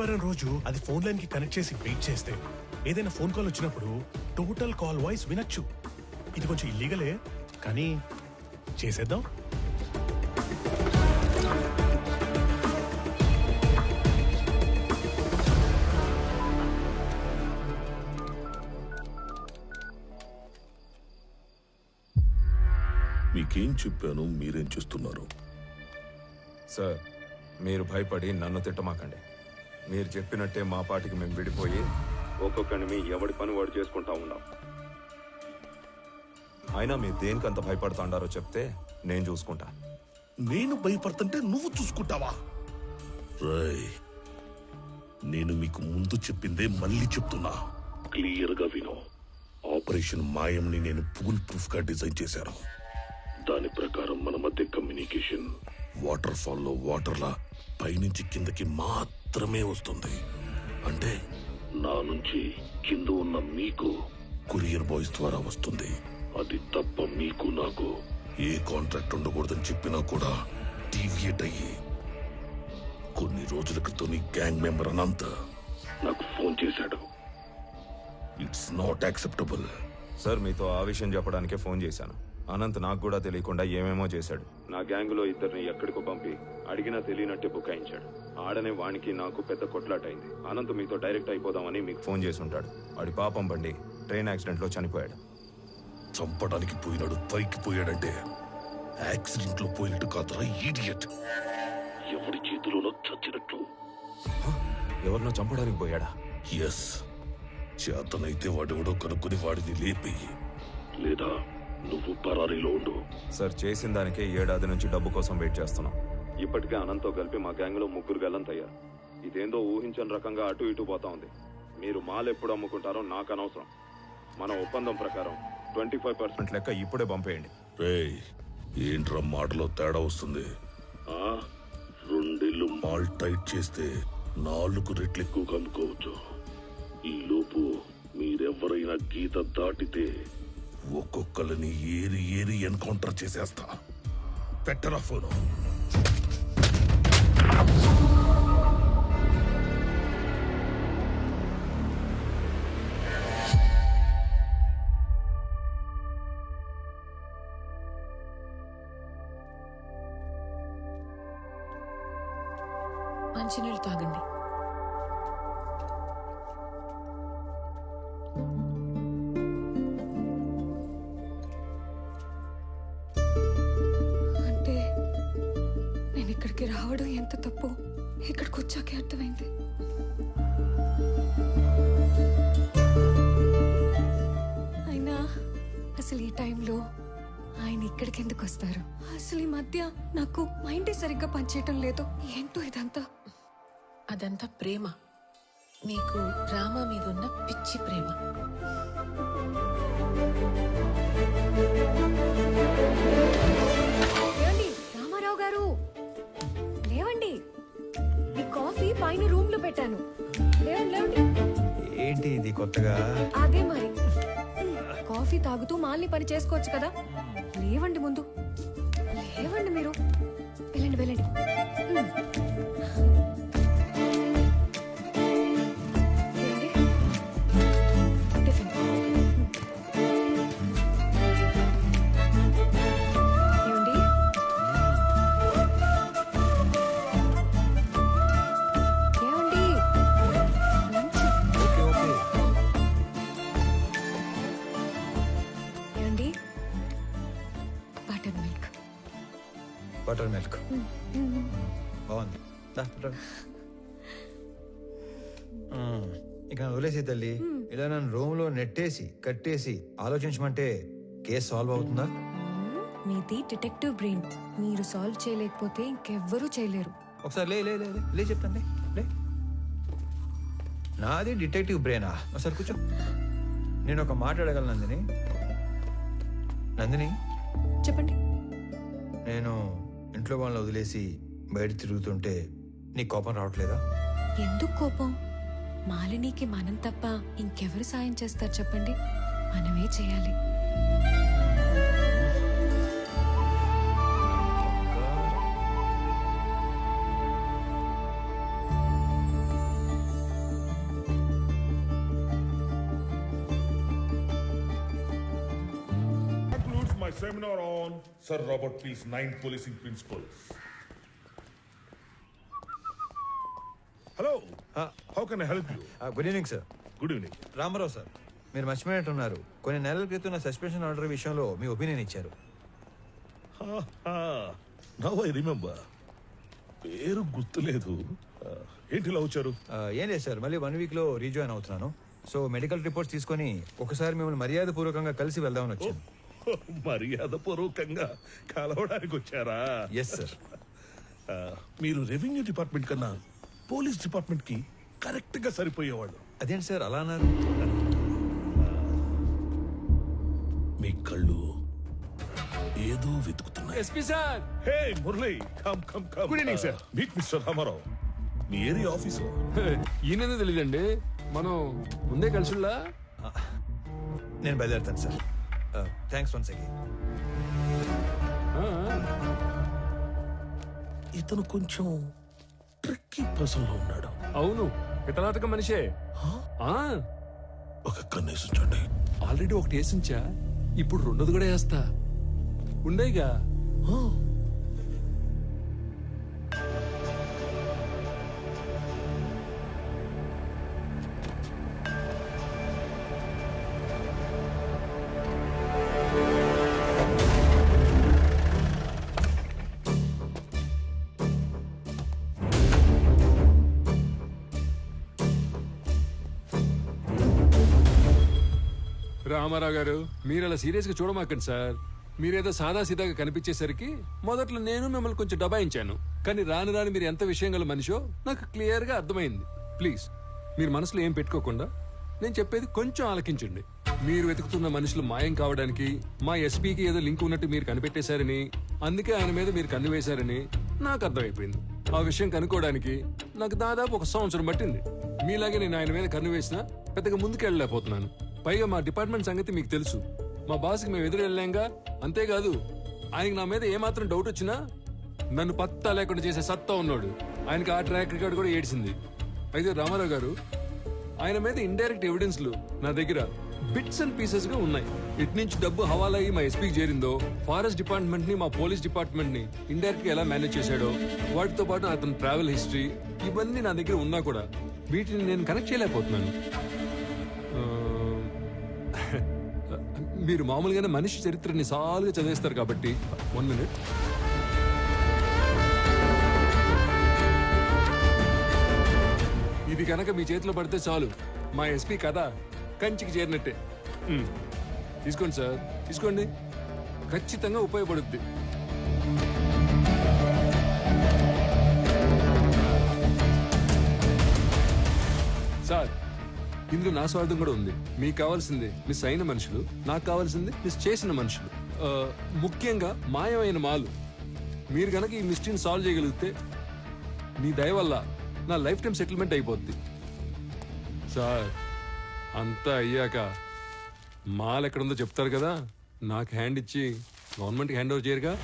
ఆదివారం రోజు అది ఫోన్ లైన్కి కనెక్ట్ చేసి వెయిట్ చేస్తే ఏదైనా ఫోన్ కాల్ వచ్చినప్పుడు టోటల్ కాల్ వాయిస్ వినొచ్చు. ఇది కొంచెం ఇల్లీగలే కానీ చేసేద్దాం. మీకేం చెప్పాను మీరేం చేస్తున్నారు? సార్ మీరు భయపడి నన్ను తిట్టమాకండి. మీరు చెప్పినట్టే మా పాటికి మేము విడిపోయి ఒక్కొక్కడిని మీ ఎవడి పని వాడు చేసుకుంటా ఉన్నాం. అయినా మీరు దేనికంత భయపడుతుండారో చెప్తే నేను చూసుకుంటా. నేను భయపడుతుంటే నువ్వు చూసుకుంటావా? రై నేను మీకు ముందు చెప్పిందే మళ్ళీ చెప్తున్నా. క్లియర్గా విను. ఆపరేషన్ మాయంని నేను పూల్ ప్రూఫ్గా డిజైన్ చేశాను. దాని ప్రకారం మన మధ్య కమ్యూనికేషన్ వాటర్ ఫాల్లో వాటర్ లా పైనుంచి కిందకి మాత్రమే వస్తుంది. అంటే నా నుంచి కింద ఉన్న మీకు కొరియర్ బాయ్స్ ద్వారా వస్తుంది. అది తప్ప మీకు నాకు ఏ కాంట్రాక్ట్ ఉండకూడదని చెప్పినా కూడా డీవియేట్ అయ్యి కొన్ని రోజుల క్రితం నీ గ్యాంగ్ మెంబర్ అనంత నాకు ఫోన్ చేశాడు. It's not acceptable. సార్ మీతో ఆ విషయం చెప్పడానికే ఫోన్ చేశాను. అనంత్ నాకు కూడా తెలియకుండా ఏమేమో చేశాడు. నా గ్యాంగులో ఇద్దరిని ఎక్కడికో పంపి అడిగినా తెలియనట్టే బుకాయించాడు. ఆడనే వానికి నాకు పెద్ద కొట్లాటైంది. అనంత్ మీతో డైరెక్ట్ అయిపోదామని మీకు ఫోన్ చేసి ఉంటాడు వాడి పాపం బండి ట్రైన్ యాక్సిడెంట్లో చనిపోయాడు. చంపడానికి పోయినాడు పైకి పోయాడంటే యాక్సిడెంట్లో పోయినట్టు కాదురా ఈడియట్ ఎవరి చేతిలోనో చచ్చినట్లు ఎవరినో చంపడానికి పోయాడా? ఎస్. చేతనైతే వాడెవడో కనుక్కొని వాడిని లేపి లేదా నువ్వు పరారీలో ఉండు. సార్ చేసిన దానికే ఏడాది నుంచి డబ్బు కోసం వెయిట్ చేస్తున్నాం. ఇప్పటికే అనంత్తో కలిపి మా గ్యాంగ్లో ముగ్గురు గల్లంతయ్యారు ఇదేందో ఊహించని రకంగా అటు ఇటు పోతా ఉంది. మీరు మాల్ ఎప్పుడు అమ్ముకుంటారో నాకు అనవసరం. మన ఒప్పందం ప్రకారం ట్వంటీ ఫైవ్ పర్సెంట్ లెక్క ఇప్పుడే పంపేయండి. రేయ్ ఏంట్రా మాటలో తేడా వస్తుంది? ఆ? రెండేళ్ళు మాల్ టైట్ చేస్తే నాలుగు రెట్లు ఎక్కువ అమ్ముకోవచ్చు. ఈ లోపు మీరెవరైనా గీత దాటితే ఒక్కొక్కరిని ఏరి ఏరి ఎన్కౌంటర్ చేసేస్తా. పెట్టరా ఫోను. మంచినీళ్ళు తాగండి. అర్థమైంది. అయినా అసలు ఈ టైంలో ఆయన ఇక్కడికి ఎందుకు వస్తారు? అసలు ఈ మధ్య నాకు మైండే సరిగ్గా పనిచేయటం లేదు. ఏంటో ఇదంతా? అదంతా ప్రేమ. మీకు రామ మీద ఉన్న కొత్తగా? అదే మరి. కాఫీ తాగుతూ మాల్ని పని చేసుకోవచ్చు కదా? లేవండి ముందు. లేవండి మీరు. వెళ్ళండి వెళ్ళండి. బటర్ మిల్క్ బాగుంది. దా, రా. మ్మ్. ఇక నన్ను వదిలేసి తల్లి ఇలా నన్ను రూమ్లో నెట్టేసి కట్టేసి ఆలోచించమంటే కేసు సాల్వ్ అవుతుందా? మీది డిటెక్టివ్ బ్రెయిన్ మీరు సాల్వ్ చేయలేకపోతే ఇంకెవ్వరూ చేయలేరు. ఒకసారి లే లే లే లే, చెప్తాను లే లే. నాది డిటెక్టివ్ బ్రెయినా ఒకసారి కూర్చో. నేను ఒక మాట అడగలను నందిని. నందిని? చెప్పండి. నేను ఇంట్లో వాళ్ళని వదిలేసి బయట తిరుగుతుంటే నీ కోపం రావట్లేదా? ఎందుకు కోపం? మాలినీకి మనం తప్ప ఇంకెవరు సాయం చేస్తారు చెప్పండి? మనమే చేయాలి. My seminar on Sir Robert Peel's nine policing principles. Hello. How can I help you? Good evening sir Good evening. Ramarao sir మీరు మర్చిపోయినట్టున్నారు కొన్ని నెలల క్రితం నా సస్పెన్షన్ ఆర్డర్ విషయంలో మీ ఒపీనియన్ ఇచ్చారు. ఐ రిమెంబర్ పేరు గుర్తులేదు. Ah, ఏంటి ఇలా వచ్చారు? ఆ, ఏం లేదు సార్ మళ్ళీ వన్ వీక్లో రీజాయిన్ అవుతున్నాను. సో మెడికల్ రిపోర్ట్స్ తీసుకొని ఒకసారి మిమ్మల్ని మర్యాద పూర్వకంగా కలిసి వెళ్దామని వచ్చాను. మర్యాద పూర్వకంగా కలవడానికి వచ్చారా ఎస్ సార్ మీరు రెవెన్యూ డిపార్ట్మెంట్ కన్నా పోలీస్ డిపార్ట్మెంట్కి కరెక్ట్గా సరిపోయేవాళ్ళు. అదేంటి సార్ అలా అన్నారు? మీ కళ్ళు ఏదో వెతుకుతున్నాయి. SP sir! Hey Murali come come come. Good evening, sir. Meet mister Ramarao. మీ ఏరియా ఆఫీసు. ఈయన తెలియదండి? మనం ముందే కలిసిల్లా నేను బయలుదేరుతాను సార్ థ్యాంక్స్ వన్స్ అగైన్ ఇతను కొంచెం ట్రిక్కీ పర్సన్లో ఉన్నాడు. అవును పితలాటక మనిషే. ఆ, ఒక కన్నేసి ఉంచండి. ఆల్రెడీ ఒకటి వేసించా ఇప్పుడు రెండోది కూడా వేస్తా. ఉండేగా. రామారావు గారు మీరు అలా సీరియస్గా చూడమాకండి సార్. మీరేదో సాదా సీదాగా కనిపించేసరికి మొదట్లో నేను మిమ్మల్ని కొంచెం డబాయించాను కానీ రాను రాని మీరు ఎంత విషయం గల మనిషో నాకు క్లియర్గా అర్థమైంది. ప్లీజ్ మీరు మనసులో ఏం పెట్టుకోకుండా నేను చెప్పేది కొంచెం ఆలకించండి. మీరు వెతుకుతున్న మనుషులు మాయం కావడానికి మా ఎస్పీకి ఏదో లింక్ ఉన్నట్టు మీరు కనిపెట్టేశారని అందుకే ఆయన మీద మీరు కన్ను వేశారని నాకు అర్థమైపోయింది. ఆ విషయం కనుక్కోవడానికి నాకు దాదాపు ఒక సంవత్సరం పట్టింది. మీలాగే నేను ఆయన మీద కన్ను వేసినా పెద్దగా ముందుకెళ్ళలేకపోతున్నాను. పైగా మా డిపార్ట్మెంట్ సంగతి మీకు తెలుసు. మా బాస్కి మేము ఎదురు వెళ్ళాంగా అంతేకాదు ఆయనకి నా మీద ఏమాత్రం డౌట్ వచ్చినా నన్ను పత్తా లేకుండా చేసే సత్తా ఉన్నాడు. ఆయనకి ఆ ట్రాక్ రికార్డ్ కూడా ఏడ్చింది అయితే రామారావు గారు ఆయన మీద ఇండైరెక్ట్ ఎవిడెన్స్లు నా దగ్గర బిట్స్ అండ్ పీసెస్గా ఉన్నాయి. ఇటు నుంచి డబ్బు హవాలా అయ్యి మా ఎస్పీకి చేరిందో ఫారెస్ట్ డిపార్ట్మెంట్ని మా పోలీస్ డిపార్ట్మెంట్ని ఇండైరెక్ట్గా ఎలా మేనేజ్ చేశాడో వాటితో పాటు అతని ట్రావెల్ హిస్టరీ ఇవన్నీ నా దగ్గర ఉన్నా కూడా వీటిని నేను కనెక్ట్ చేయలేకపోతున్నాను. మీరు మామూలుగానే మనిషి చరిత్రని సాలుగా చదివేస్తారు కాబట్టి వన్ మినిట్ ఇది కనుక మీ చేతిలో పడితే చాలు. మా ఎస్పీ కథ కంచికి చేరినట్టే. మ్. తీసుకోండి సార్. తీసుకోండి. ఖచ్చితంగా ఉపయోగపడుద్ది. సార్ ఇందులో నా స్వార్థం కూడా ఉంది. మీకు కావాల్సింది మిస్ అయిన మనుషులు నాకు కావాల్సింది మిస్ చేసిన మనుషులు. ఆ, ముఖ్యంగా మాయమైన మాలు. మీరు గనక ఈ మిస్టరీని సాల్వ్ చేయగలిగితే మీ దయ వల్ల నా లైఫ్ టైం సెటిల్మెంట్ అయిపోద్ది. సార్ అంతా అయ్యాక మాల్ ఎక్కడుందో చెప్తారు కదా? నాకు హ్యాండ్ ఇచ్చి గవర్నమెంట్కి హ్యాండ్ ఓవర్ చేయరుగా?